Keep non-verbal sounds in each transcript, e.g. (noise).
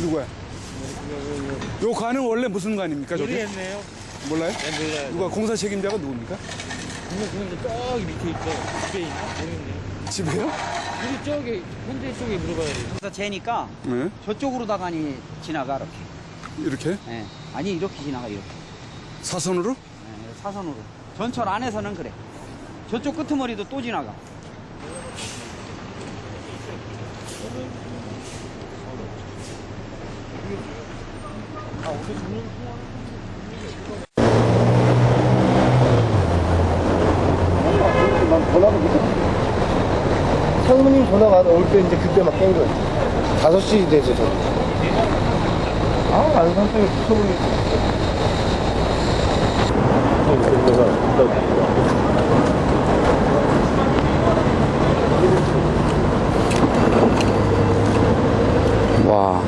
누구야? 요 관은 원래 무슨 관입니까 저게? 모르겠네요. 몰라요? 네, 몰라요. 누가 공사 책임자가 누굽니까? 근데 그런데 저기 밑에 있죠. 집에 있나? 모르겠네요. 집에요? 우리 저기 현대 쪽에 물어봐야 돼요. 그래서 재니까 네. 저쪽으로 다 가니 지나가 이렇게. 이렇게 예. 아니 이렇게 지나가 이렇게. 사선으로? 예, 사선으로. 전철 안에서는 그래. 저쪽 끄트머리도 또 지나가. 전화도 못 했어. 상무님 전화가 올 때 이제 그때 막 깬 거야. 5시 되죠, 저. 아, 안 상태에 미쳐버리겠어. 와,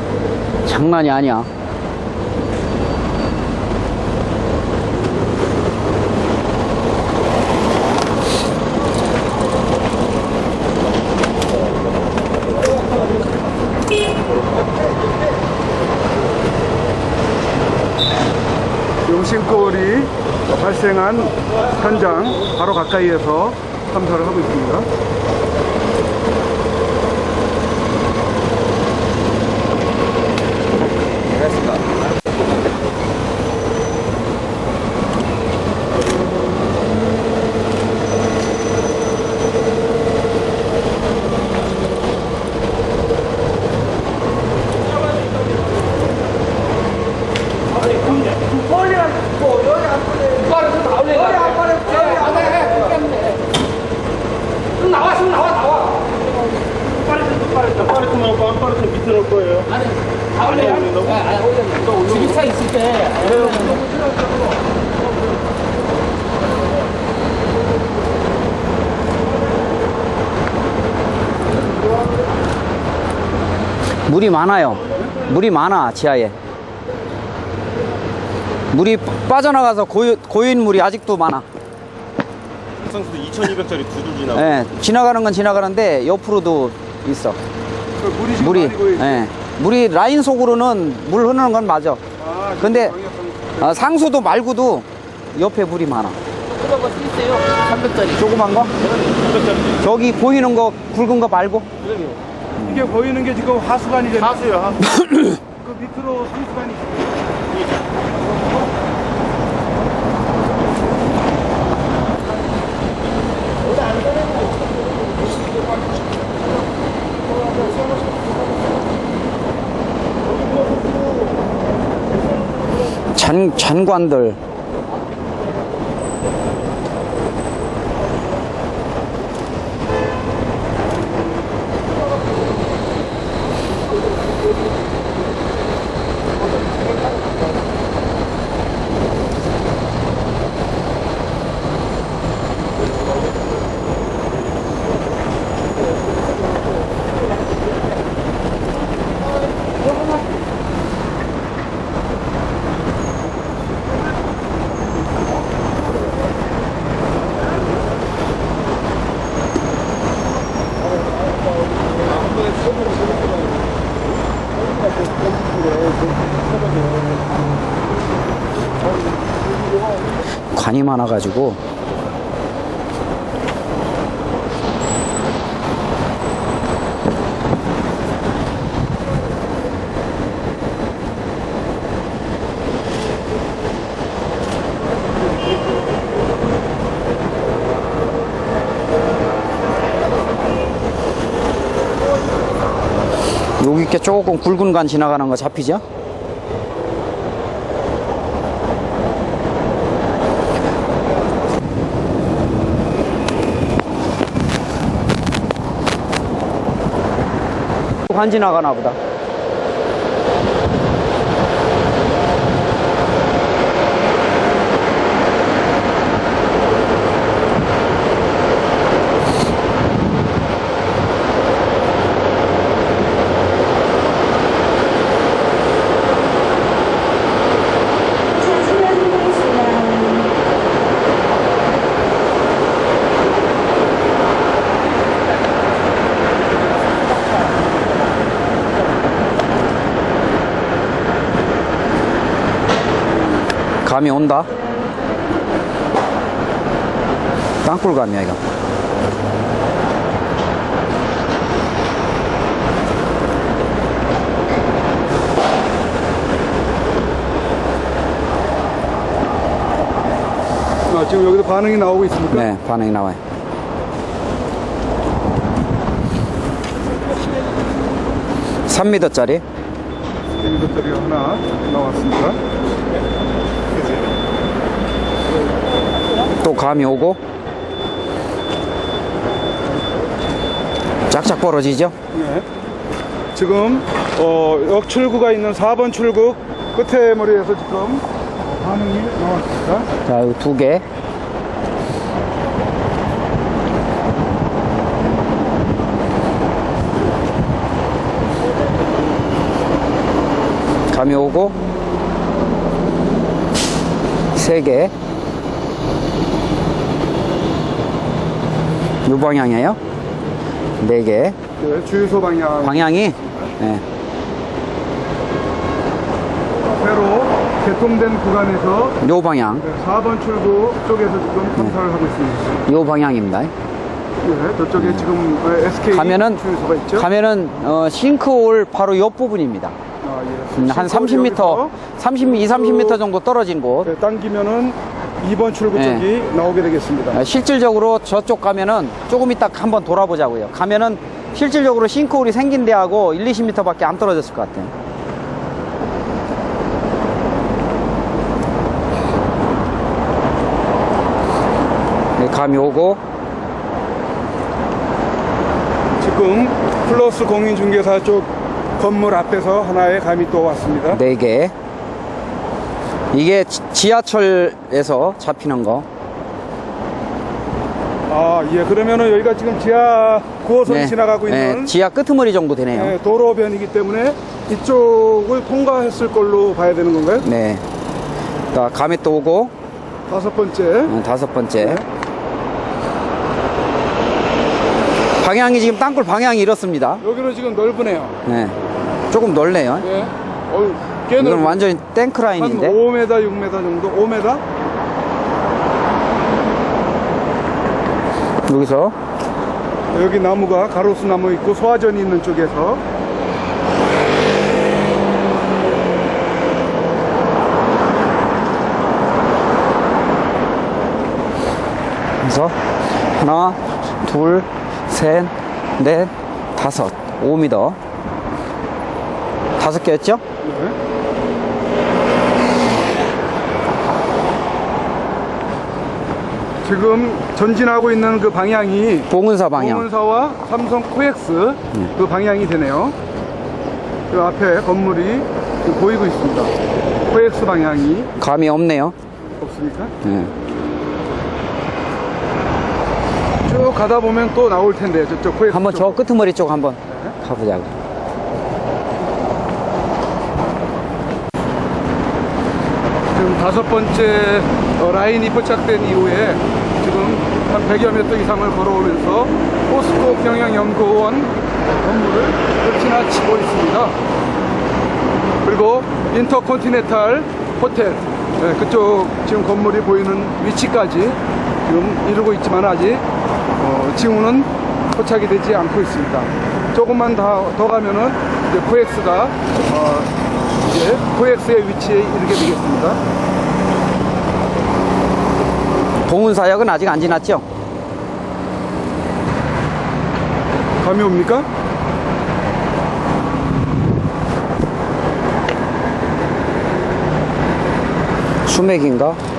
장난이 아니야. 용신골이 발생한 현장 바로 가까이에서 탐사를 하고 있습니다. 물이 많아요. 물이 많아, 지하에. 물이 빠- 빠져나가서 고유, 고인 물이 아직도 많아. 상수도 2200짜리 두두 지나고 예, 지나가는 건 지나가는데 옆으로도 있어. 그 물이 물이. 예. 물이 라인 속으로는 물 흐르는 건 맞아. 아, 근데 어, 상수도 말고도 옆에 물이 많아. 그런 거 있어요. 300짜리. 조그만 거? 저기 보이는 거 굵은 거 말고? 이 게 보이는 게 지금 하수관이잖아요. 하수요 하수 (coughs) 그 밑으로 상수관이. 잔, 잔관들. 관이 많아가지고. 여기 이렇게 조금 굵은 간 지나가는 거 잡히죠? 관 지나가나 보다. 감이 온다. 땅굴감이야, 이거. 아, 지금 여기서 반응이 나오고 있습니까? 네, 반응이 나와요. 삼미터짜리 1m짜리가 하나 나왔습니다. 또 감이 오고 짝짝 벌어지죠? 네. 지금 어, 역 출구가 있는 4번 출구 끝에 머리에서 지금 반응이 나왔습니다. 자, 두 개. 감이 오고 세 개. 요 방향이에요? 네 개. 네, 주유소 방향 방향이 네. 새로 개통된 구간에서 요 방향, 4번 출구 쪽에서 지금 탐사를 하고 있습니다. 요 방향입니다. 네, 저쪽에 지금 어, SK 가면은 주유소가 있죠. 가면은 어, 싱크홀 바로 옆 부분입니다. 아, 예. 음, 한 싱크홀 30m, 여기서 30, 2, 30m 정도 떨어진 곳. 네, 당기면은 2번 출구 네. 쪽이 나오게 되겠습니다. 어, 실질적으로 저쪽 가면은 조금 이따 한번 돌아보자고요. 가면은 실질적으로 싱크홀이 생긴 데하고 1, 20m밖에 안 떨어졌을 것 같아요. 네, 감이 오고 지금 플러스 공인중개사 쪽 건물 앞에서 하나의 감이 또 왔습니다. 네 개. 이게 지- 지하철에서 잡히는 거. 아, 예. 그러면은 여기가 지금 지하 9호선이 지나가고 있는 네, 지하 끄트머리 정도 되네요. 네, 도로변이기 때문에 이쪽을 통과했을 걸로 봐야 되는 건가요? 네. 자, 감이 또 오고, 다섯 번째. 어, 다섯 번째. 네. 방향이 지금 땅굴 방향이 이렇습니다. 여기는 지금 넓으네요. 네. 조금 넓네요. 네. 어유, 넓 완전히 한 탱크 라인인데. 5m, 6m 정도? 5m? 여기서 여기 나무가 가로수 나무 있고 소화전이 있는 쪽에서 그래서 하나, 둘, 셋, 넷, 다섯, 5m. 다섯 개였죠? 네. 지금 전진하고 있는 그 방향이 봉은사 방향. 공문사와 삼성 코엑스 그 방향이 되네요. 그 앞에 건물이 지금 보이고 있습니다. 코엑스 방향이 감이 없네요. 없습니까? 네. 쭉 가다 보면 또 나올 텐데 저쪽 코엑스 한번 저 쪽. 끄트머리 쪽 한번 가보자고. 지금 다섯 번째 어, 라인이 포착된 이후에 한 100여 미터 이상을 걸어오면서 포스코 평양연구원 건물을 지나치고 있습니다. 그리고 인터컨티넨탈 호텔 네, 그쪽 지금 건물이 보이는 위치까지 지금 이루고 있지만 아직 어, 징후는 포착이 되지 않고 있습니다. 조금만 더, 더 가면은 이제 코엑스가 어, 이제 코엑스의 위치에 이르게 되겠습니다. 봉은사역은 아직 안 지났죠? 감이 옵니까? 수맥인가?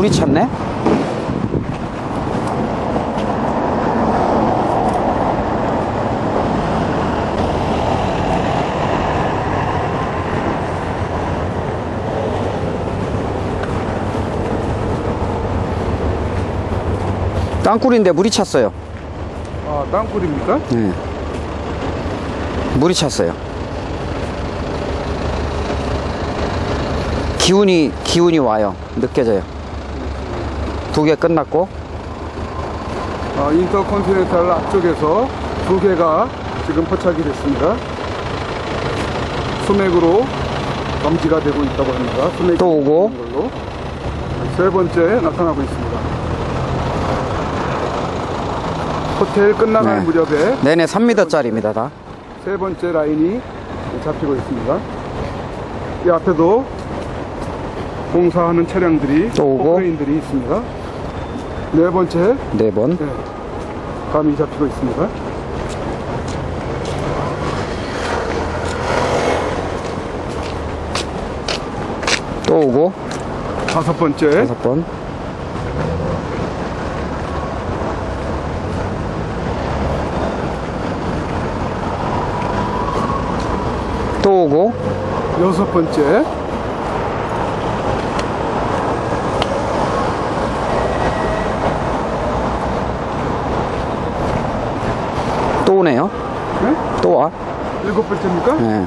물이 찼네? 땅굴인데 물이 찼어요. 아, 땅굴입니까? 네. 물이 찼어요. 기운이 기운이 와요. 느껴져요. 두 개 끝났고 어, 인터컨티넨탈 앞쪽에서 두 개가 지금 포착이 됐습니다. 수맥으로 감지가 되고 있다고 합니다. 수맥이 또 오고. 걸로. 세 번째 나타나고 있습니다. 호텔 끝나갈 네. 무렵에 내내 3m짜리입니다. 다. 세 번째 라인이 잡히고 있습니다. 이 앞에도 공사하는 차량들이 또 오고. 포크레인들이 있습니다. 네 번째 네 번. 네, 감이 잡히고 있습니다. 또 오고 다섯 번째 다섯 번. 또 오고 여섯 번째 오네요. 네? 또 와. 일곱 번째입니까? 네.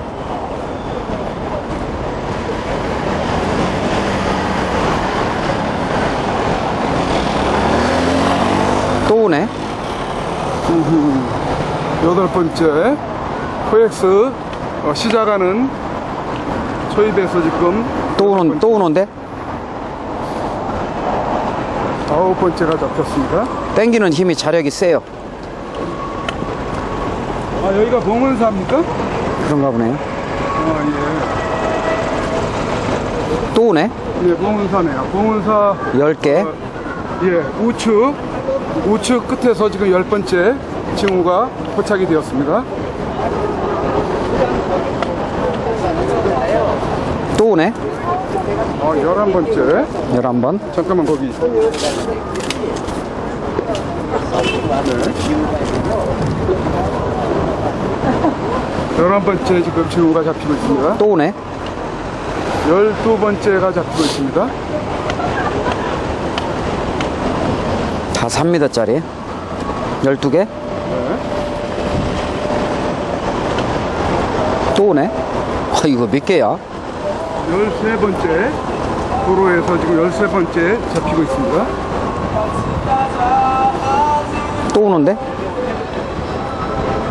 또 오네. 여덟 번째 코엑스 어, 시작하는 초입에서 지금 또 오는 또 오는데 아홉 번째가 잡혔습니다. 땡기는 힘이 자력이 세요. 아 여기가 봉은사입니까? 그런가 보네요. 아 또 오네. 예, 예 봉은사네요. 봉은사 10개. 어, 예 우측 우측 끝에서 지금 열 번째 징후가 포착이 되었습니다. 또 오네. 어, 열한 번째 11번. 잠깐만 거기 네. 열한 번째 지금 징후가 잡히고 있습니다. 또 오네. 열두 번째가 잡히고 있습니다. 다 3m짜리. 12개. 또 오네. 아, 이거 몇 개야? 열세 번째 도로에서 지금 열세 번째 잡히고 있습니다. 또 오는데?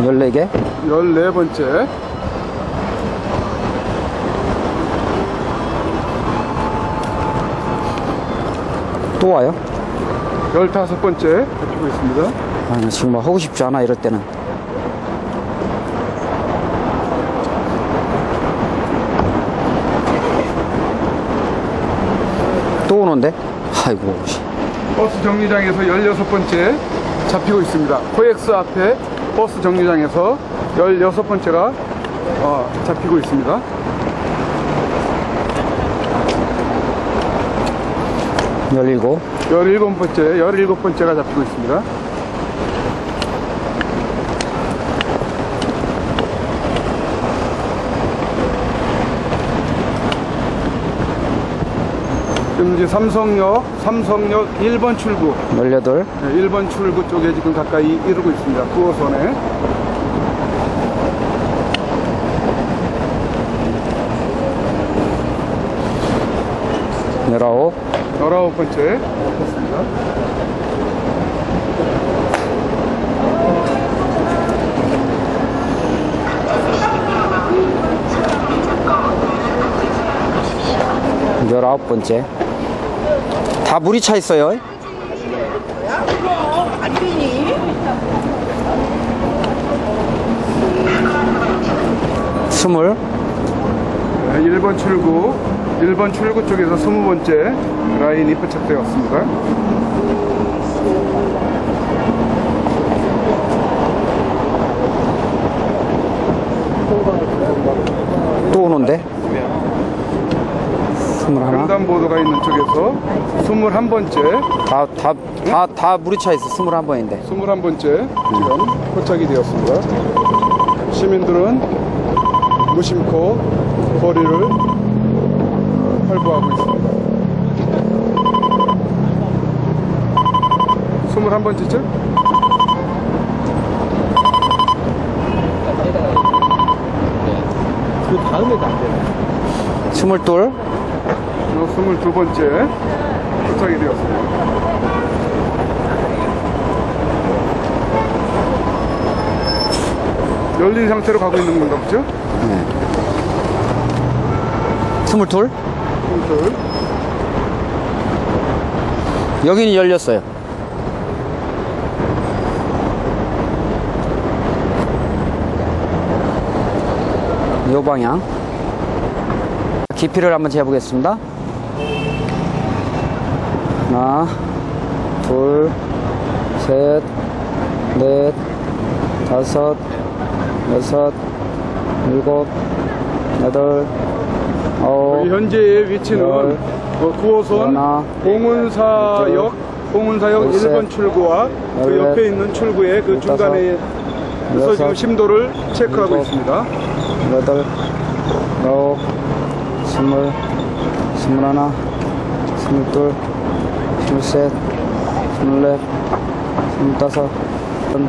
14개. 열네 번째 또 와요. 열다섯 번째 잡히고 있습니다. 아, 나 지금 막 하고 싶지 않아, 이럴 때는. 또 오는데? 아이고, 씨. 버스 정류장에서 열여섯 번째 잡히고 있습니다. 코엑스 앞에 버스 정류장에서 열여섯 번째가 어, 잡히고 있습니다. 열일곱. 열일곱 번째, 열일곱 번째가 잡히고 있습니다. 지금 이제 삼성역, 삼성역 1번 출구, 열여덟. 네, 1번 출구 쪽에 지금 가까이 이르고 있습니다. 9호선에. 열아홉. 열아홉 번째 잡혔습니다. 열아홉 번째. 다 물이 차 있어요. 스물. 네, 1번 출구, 1번 출구 쪽에서 20번째 라인이 포착되었습니다. 또 오는데? 스물 하나. 횡단보도가 있는 쪽에서 21번째, 다, 다, 다, 다 물이 차 있어. 스물 한 번인데. 21번째 지금 포착이 되었습니다. 시민들은 무심코 거리를 활보하고 있습니다. 21번째죠? 그 다음에도 안 되나? 스물둘. 22번째 도착이 되었습니다. 열린 상태로 가고 있는 건가 보죠? 스물둘? 둘. 여기는 열렸어요. 요 방향. 깊이를 한번 재보겠습니다. 하나, 둘, 셋, 넷, 다섯, 여섯, 일곱, 여덟, 아홉, 여기 현재의 위치는 열, 어, 9호선 하나, 봉은사역, 봉은사역 둘, 셋, 1번 출구와 그 넷, 옆에 있는 출구의 그 다섯, 중간에 서 지금 심도를 체크하고 일곱, 있습니다. 여덟, 아홉, 스물, 스물하나, 스물둘, 스물셋, 스물넷, 스물다섯, 서른,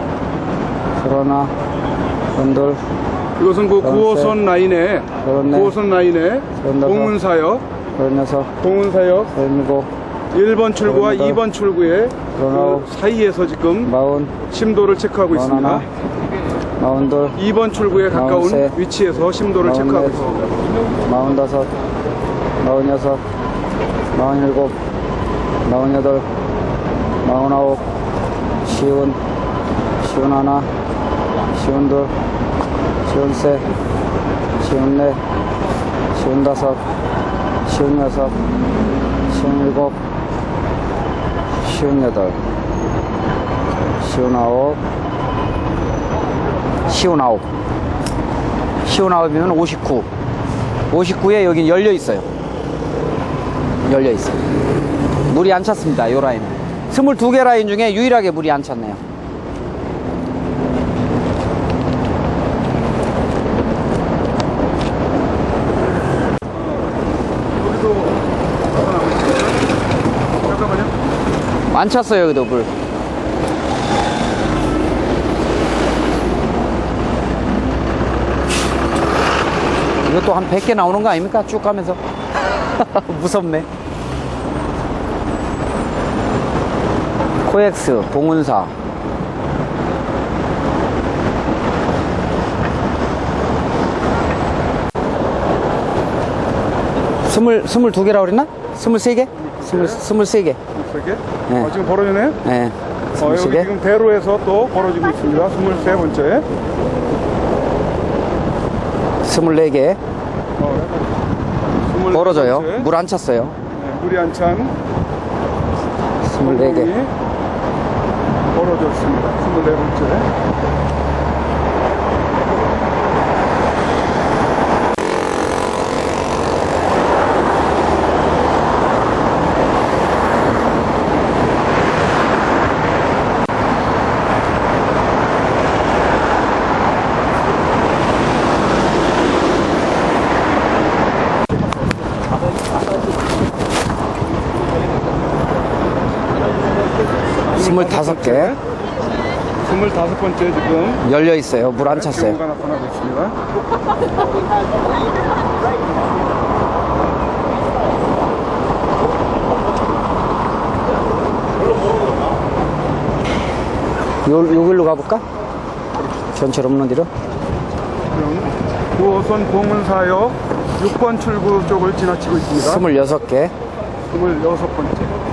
서른하나, 서른둘, 이것은 그 서른셋, 9호선 라인에 서른넷, 9호선 라인에 봉은사역 서른일곱, 1번 출구와 서른여덟, 2번 출구의 서른아홉, 그 사이에서 지금 심도를 체크하고 있습니다. 마흔둘, 2번 출구에 가까운 위치에서 심도를 체크하고 마흔넷, 있습니다. 마흔다섯, 마흔여섯, 마흔일곱, 마흔여덟, 마흔아홉, 시운, 시운 하나, 시운 둘, 시운셋, 시운넷, 시운다섯, 시운여섯, 시운일곱, 시운여덟, 시운아홉, 시운아홉. 시운아홉이면 59. 59에 여기 열려 있어요. 열려 있어요. 물이 안 찼습니다. 요 라인은. 22개 라인 중에 유일하게 물이 안 찼네요. 여기도 나오고 있습니다. 잠깐만요. 안 찼어요, 여기도 물. 이것도 한 100개 나오는 거 아닙니까? 쭉 가면서. (laughs) 무섭네. 코엑스, 봉은사. 스물, 스물 두 개라고 그랬나? 스물 세 개? 스물, 스물세 개. 이렇게 네. 어, 지금 벌어지네요. 네. 어, 여기 개. 지금 대로에서 또 벌어지고 있습니다. 23번째. 스물네 개. 어, 벌어져요. 24번째. 물 안 찼어요. 네, 물이 안 찬 스물네 개. 벌어졌습니다. 24번째. 스물다섯 개. 25번째 지금 열려 있어요. 물 안 찼어요. 경우가 나타나고 있습니다. 요, 여기로 가볼까? 전철 없는 뒤로? 지금 9호선 봉은사역 6번 출구 쪽을 지나치고 있습니다. 스물여섯 개. 26번째.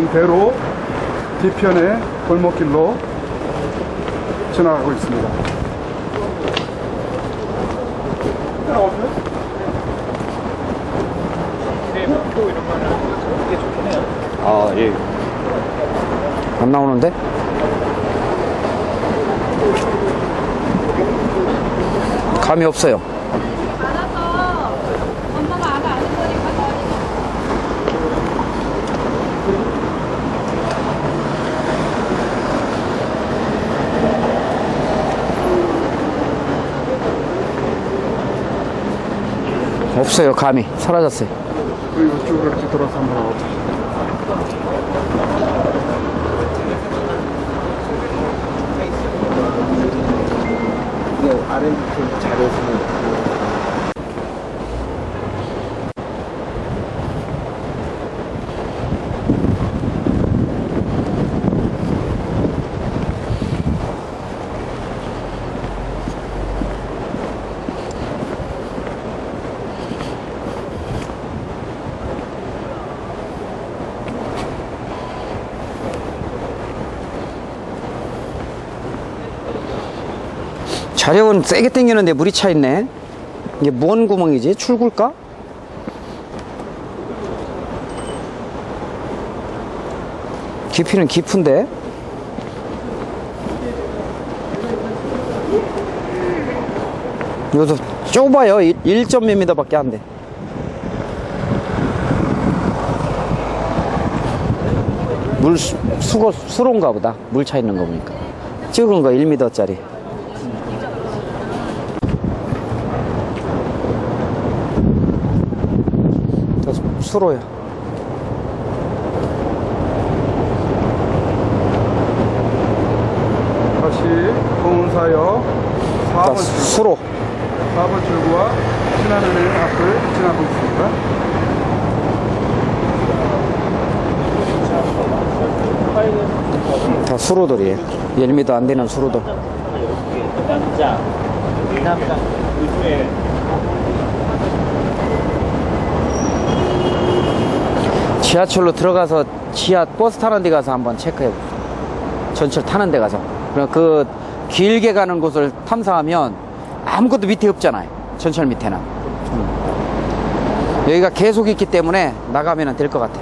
지금 대로 뒤편의 골목길로 지나가고 있습니다. 아, 예. 안 나오는데? 감이 없어요. 없어요 감이. 사라졌어요. 그 이쪽으로 이렇게 돌아서 한번 이게 R&D 자료 좀 자력은 세게 당기는데 물이 차 있네. 이게 뭔 구멍이지? 출구일까? 깊이는 깊은데? 이것도 좁아요. 1. 몇 미터밖에 안 돼. 물 수, 수고, 수로인가 보다. 물 차 있는 거 보니까. 찍은 거 1m짜리. 수로야. 다시 공사역 4번 출구, 수로. 4번 출구와 신한은행 앞을 지나고 있습니다. 다 수로들이에요. 1m 안 되는 수로들. 지하철로 들어가서 지하 버스 타는 데 가서 한번 체크해 보세요. 전철 타는 데 가서. 그럼 그 길게 가는 곳을 탐사하면 아무것도 밑에 없잖아요. 전철 밑에는. 음. 여기가 계속 있기 때문에 나가면 될 것 같아.